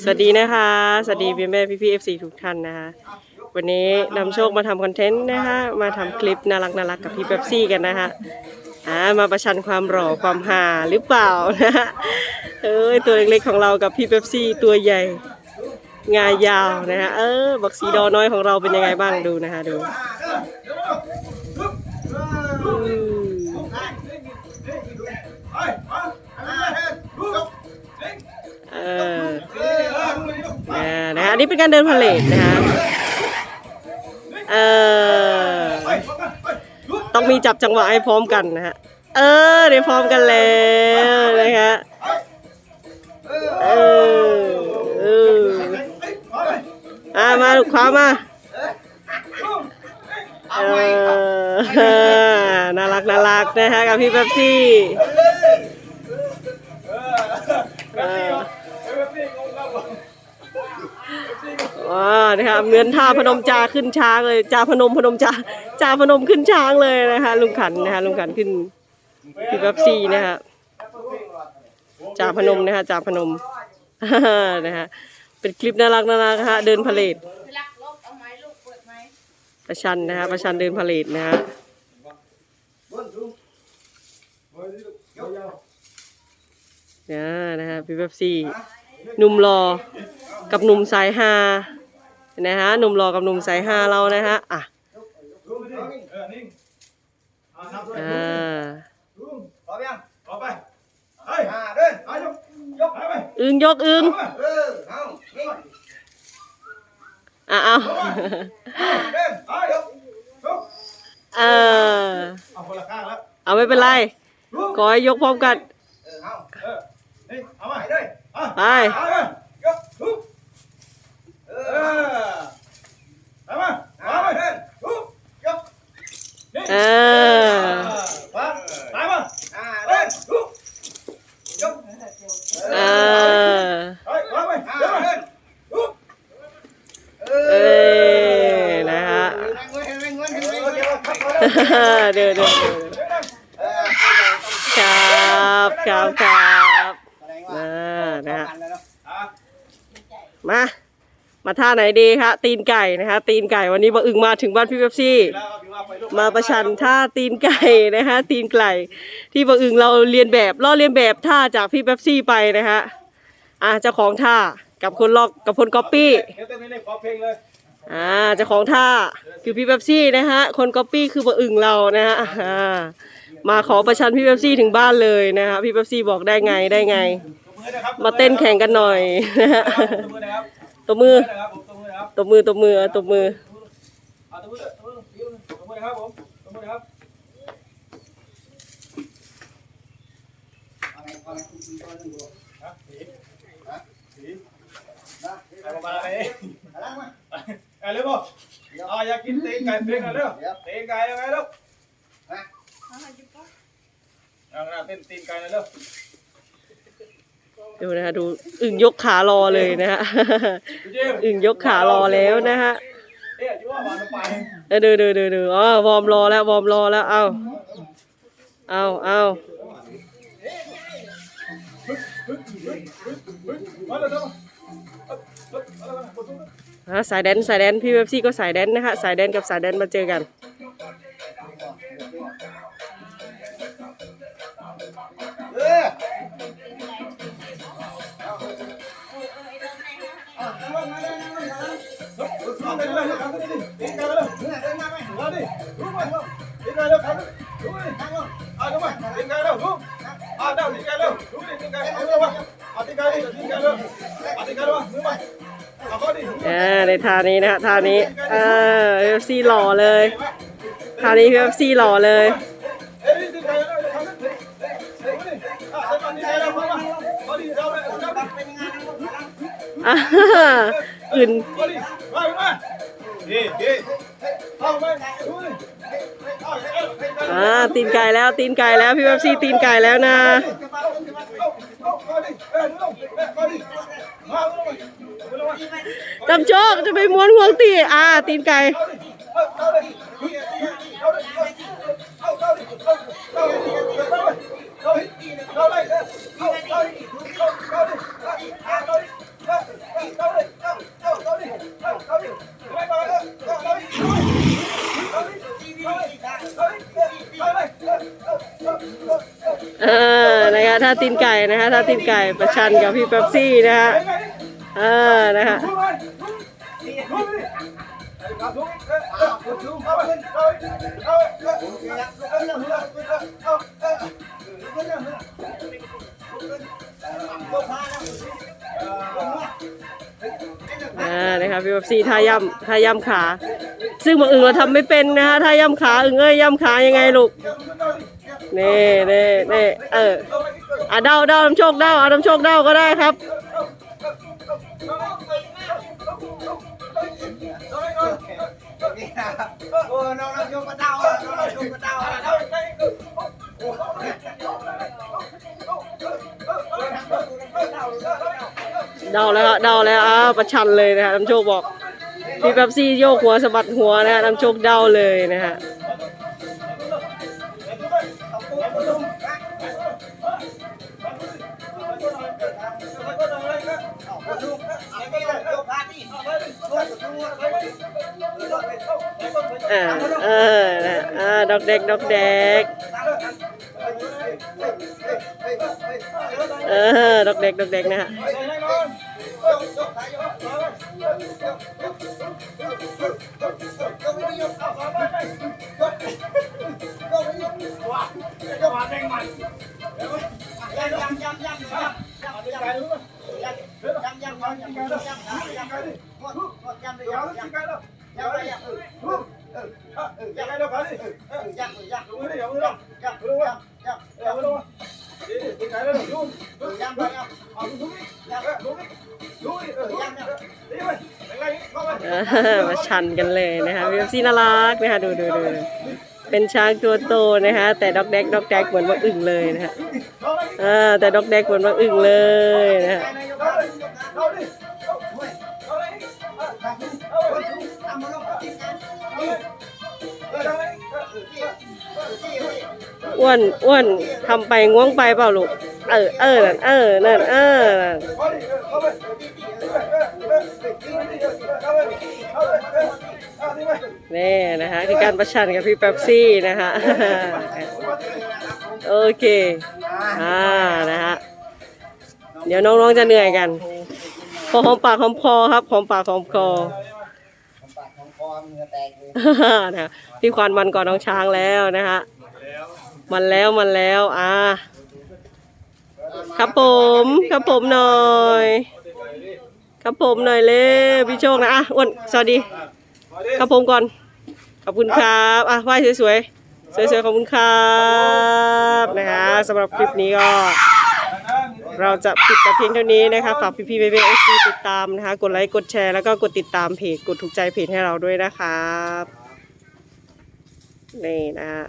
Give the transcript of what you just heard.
สวัสดีนะคะ สวัสดีพี่แม่พี่พี่เอฟซีทุกท่านนะคะ วันนี้นำโชคมาทำคอนเทนต์นะคะ มาทำคลิปน่ารักน่ารักกับพี่เป๊ปซี่กันนะคะอ่ามาประชันความหล่อความหาหรือเปล่านะฮะเอ้ยตัวเล็กๆของเรากับพี่เป๊ปซี่ตัวใหญ่ งายาวนะฮะเออบักสีดอน้อยของเราเป็นยังไงบ้างดูนะคะดู นี้เป็นการเดินพาเลทนะคะเออต้องมีจับจังหวะให้พร้อมกันนะฮะ เออเดี๋ยวพร้อมกันแล้วนะคะเออเอออ่ามาลูกค้ามาเออน่ารักน่ารักนะคะกับพี่เป๊ปซี่เออ ว้านะคะเหมือนท่าพนมจาขึ้นช้างเลยจาพนมพนมจาจาพนมขึ้นช้างเลยนะคะลุงขันนะคะลุงขันขึ้นพี่แป๊บซีนะคะจาพนมนะคะจาพนมนะคะเป็นคลิปน่ารักน่ารักนะคะเดินพาเลทลักลบเอาไหมลูกเปิดไหมประชันนะคะประชันเดินพาเลทนะฮะเนี่ยนะคะพี่แป๊บซี่หนุ่มรอกับหนุ่มสายฮา นะฮะหนุ่มหล่อกับหนุ่มสายฮาเรานะฮะอะอ่าอึงยกอึงอ้าวเอาเอาไม่เป็นไรก้อยยกพร้อมกันไป เอาไปเอาเออเอามาอ่าเอาไปเดินทุบยกนี่เออมาตายมาอ่าเฮ้เดิยนทุบยกเออเฮ้ยเอาไปอ่าเดี๋ยวมาเดินทุบเอเอ้อยนะฮะเงินเงินเงินเงินเอเงิอนเดี๋ยวขับมาเดี๋ยวครับครับครับ แสดงว่า อ่านะฮะ แล้วเนาะ อะ มา มาท่าไหนดีคะตีนไก่นะคะ ตีนไก่วันนี้บะอึงมาถึงบ้านพี่เป๊ปซี่ มาประชันท่าตีนไก่นะคะตีนไก่ที่บะอึงเราเรียนแบบล่อเรียนแบบท่าจากพี่เป๊ปซี่ไปนะคะอะเจ้าของท่ากับคนลอกกับคนก๊อปปี้เดี๋ยวเต้นนี่ขอเพลงเลยอ่าเจ้าของท่าคือพี่เป๊ปซี่นะฮะคนก๊อปปี้คือบะอึงเรานะฮะอ่ามาขอประชันพี่เป๊ปซี่ถึงบ้านเลยนะฮะพี่เป๊ปซี่บอกได้ไงได้ไงตบมือนะครับมาเต้นแข่งกันหน่อยนะฮะ ตบมือตบมือครับผมตบมือครับตบมือตบมือตบมือเอาตบมือตบมือตบมือนะครับผมตบมือครับเอาไงเอาไงคุณคุณตัวนึงดูฮะสีฮะสีนะไปประมาณไหนล้างมาอาเร็วบ่เอาอยากกินตีนไก่เพลงหน่อยเร็วตีนไก่ยังไงเร็วเอามาหยิบปุ๊บเอาหน้าเต้นตีนไก่หน่อยเร็ว ดูนะฮะดูอึ่งยกขารอเลยนะฮะดูเยี่ยมอึ่งยกขารอแล้วนะฮะเอ๊ะที่ว่าหวานไปเออดูดูดูดูอ๋อวอร์มรอแล้ววอร์มรอแล้วเอาเอาเอามาเร็วเร็วฮะสายแดนสายแดนพี่เว็บซี่ก็สายแดนนะฮะสายแดนกับสายแดนมาเจอกัน อ่าในท่านี้นะฮะท่านี้เออพี่เว็บซี่หล่อเลยท่านี้พี่เว็บซี่หล่อเลยเอ้ยตีนไก่เร็วทำดิเอ้ยดิอะตีนไก่เร็วมาเอาดิเอาเลยเอาดิเป็นยังไงนั่งลงนั่งอ่าอื่นเอาดิมามาดีดีเอาไปดูดิเอาเอ้ยตีนไก่อ่าตีนไก่แล้วตีนไก่แล้วพี่เว็บซี่ตีนไก่แล้วนะ จำโชคจะไปม้ ฮะท่าตีนไก่นะฮะท่าตีนไก่ประชันกับพี่เป๊ปซี่นะฮะเออนะฮะอ่านะคะพี่แบบซี่ท่าย่ำท่าย่ำขา ซึ่งบางอึ่งเราทำไม่เป็นนะฮะท่าย่ำขาอึ่งเอ้ยย่ำขายังไงลูกนี่นี่นี่เออ อะเดาเดาน้ำโชคเดาเอาน้ำโชคเดาก็ได้ครับเดาแล้วเดาแล้วอ้าประชันเลยนะฮะน้ำโชคบอก พี่แป๊บซี่โยกหัวสะบัดหัวนะฮะน้ำโชคเดาเลยนะฮะ อ่าเอออ่าดอกเด็กดอกเด็กเออดอกเด็กดอกเด็กนะฮะอ่า มาชันกันเลยนะคะพี่ซี่น่ารักนะคะดูดูดูเป็นช้างตัวโตนะคะแต่ด็อกแดกด็อกแดกเหมือนว่าอึ่งเลยนะคะอ่าแต่ด็อกแดกเหมือนว่าอึ่งเลยนะคะ อ้วนอ้วนทำไปง่วงไปเปล่าลูก เออ เออนั่นเออนั่นเออนั่นนี่นะคะคือการประชันกับพี่แป๊บซี่นะคะโอเค อ่านะฮะเดี๋ยวน้องๆจะเหนื่อยกัน พอหอมปากหอมคอครับหอมปากหอมคอปากของคอมือแตกเลยนะคะพี่ควันมันก่อนน้องช้างแล้วนะคะมันแล้วมันแล้วอ่าครับผมครับผมหน่อยครับผมหน่อยเลยพี่โชคนะอะอ้วนสวัสดีครับผมก่อน ขอบคุณครับอะไหว้สวยๆสวยๆขอบคุณครับนะคะสำหรับคลิปนี้ก็ เราจะปิดแต่เพียงเท่านี้นะคะ ฝากพี่ๆเบเบเอซีติดตามนะคะ กดไลค์ กดแชร์ แล้วก็กดติดตามเพจ กดถูกใจเพจให้เราด้วยนะครับ นี่นะฮะ